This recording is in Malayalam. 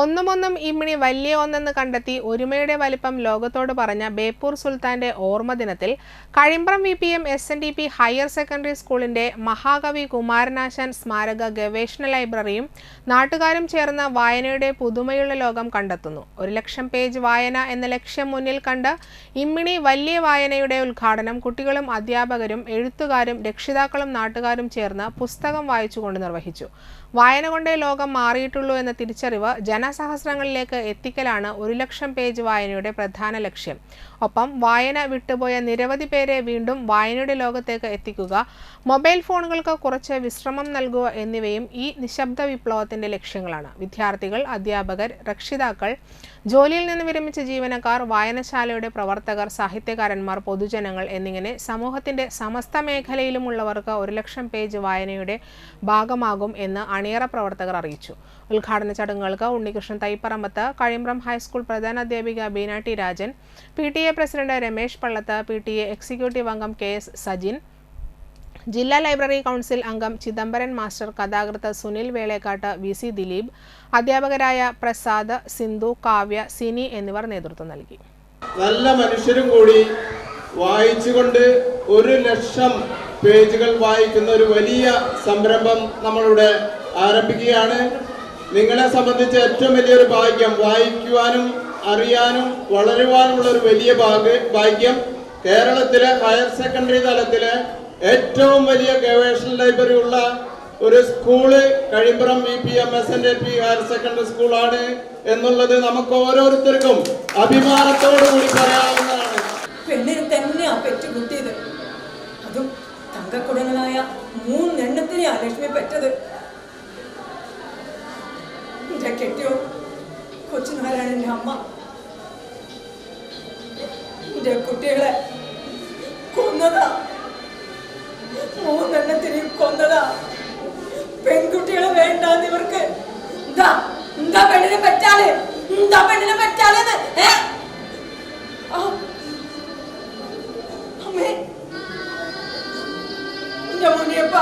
ഒന്നുമൊന്നും ഇമ്മിണി വലിയ ഒന്നെന്ന് കണ്ടെത്തി ഒരുമയുടെ വലിപ്പം ലോകത്തോട് പറഞ്ഞ ബേപ്പൂർ സുൽത്താന്റെ ഓർമ്മ ദിനത്തിൽ Kazhimbram V P M S N D P higher secondary സ്കൂളിന്റെ മഹാകവി കുമാരനാശാൻ സ്മാരക ഗവേഷണ ലൈബ്രറിയും നാട്ടുകാരും ചേർന്ന് വായനയുടെ പുതുമയുള്ള ലോകം കണ്ടെത്തുന്നു. ഒരു ലക്ഷം പേജ് വായന എന്ന ലക്ഷ്യം മുന്നിൽ കണ്ട് ഇമ്മിണി വലിയ വായനയുടെ ഉദ്ഘാടനം കുട്ടികളും അധ്യാപകരും എഴുത്തുകാരും രക്ഷിതാക്കളും നാട്ടുകാരും ചേർന്ന് പുസ്തകം വായിച്ചുകൊണ്ട് നിർവഹിച്ചു. വായന കൊണ്ടേ ലോകം മാറിയിട്ടുള്ളൂ എന്ന തിരിച്ചറിവ് ജനസഹസ്രങ്ങളിലേക്ക് എത്തിക്കലാണ് ഒരു ലക്ഷം പേജ് വായനയുടെ പ്രധാന ലക്ഷ്യം. ഒപ്പം വായന വിട്ടുപോയ നിരവധി പേരെ വീണ്ടും വായനയുടെ ലോകത്തേക്ക് എത്തിക്കുക മൊബൈൽ ഫോണുകൾക്ക് കുറച്ച് വിശ്രമം നൽകുക എന്നിവയും ഈ നിശബ്ദ വിപ്ലവത്തിന്റെ ലക്ഷ്യങ്ങളാണ്. വിദ്യാർത്ഥികൾ അധ്യാപകർ രക്ഷിതാക്കൾ ജോലിയിൽ നിന്ന് വിരമിച്ച ജീവനക്കാർ വായനശാലയുടെ പ്രവർത്തകർ സാഹിത്യകാരന്മാർ പൊതുജനങ്ങൾ എന്നിങ്ങനെ സമൂഹത്തിന്റെ സമസ്ത മേഖലയിലുമുള്ളവർക്ക് ഒരു ലക്ഷം പേജ് വായനയുടെ ഭാഗമാകും എന്ന് അണിയറ പ്രവർത്തകർ അറിയിച്ചു. ഉദ്ഘാടന ചടങ്ങുകൾക്ക് Unnikrishnan Thaiparambath Kazhimbram high school പ്രധാനാധ്യാപിക Beena T Rajan P T A president Ramesh Pallath P T A executive അംഗം കെ എസ് സജിൻ ജില്ലാ ലൈബ്രറി കൗൺസിൽ അംഗം ചിദംബരൻ മാസ്റ്റർ കഥാകൃത്ത് സുനിൽ വേളേക്കാട്ട് വി സി ദിലീപ് അധ്യാപകരായ പ്രസാദ് സിന്ധു കാവ്യ സിനി എന്നിവർ നേതൃത്വം നൽകി. നല്ല മനുഷ്യരും കൂടി വായിച്ചുകൊണ്ട് ഒരു ലക്ഷം പേജുകൾ വായിക്കുന്ന ഒരു വലിയ സംരംഭം നമ്മളിവിടെ ആരംഭിക്കുകയാണ്. നിങ്ങളെ സംബന്ധിച്ച് ഏറ്റവും വലിയൊരു ഭാഗ്യം വായിക്കുവാനും അറിയാനും വളരുവാനുമുള്ള ഒരു വലിയ ഭാഗ്യ കേരളത്തിലെ ഹയർ സെക്കൻഡറി തലത്തിലെ ഏറ്റവും വലിയ ഗവേഷണ ലൈബ്രറി ഉള്ള ഒരു school Kazhimbram V P M S N A P higher secondary സ്കൂളാണ് എന്നുള്ളത് നമുക്ക് ഓരോരുത്തർക്കും അഭിമാനത്തോടു കൂടി പറയാവുന്നതാണ്. പെണ്ണിന് തങ്കക്കുടങ്ങളായ മൂന്നെണ്ണത്തിനെയാ ലക്ഷ്മി പെറ്റത്. എന്റെ കെട്ടിയോ? കൊച്ചുനാരായണന്റെ അമ്മ. എന്റെ കുട്ടികളെ കൊന്നതാ. മൂന്നെണ്ണത്തിനെയും കൊന്നതാ. പെൺകുട്ടികളെ വേണ്ടാന്ന് ഇവർക്ക്. എന്താ? എന്താ പെണ്ണിനെ പറ്റാൽ എന്താ പെണ്ണിനെ പറ്റാലെന്ന് അമ്മേ. എന്റെ മുനിയപ്പ.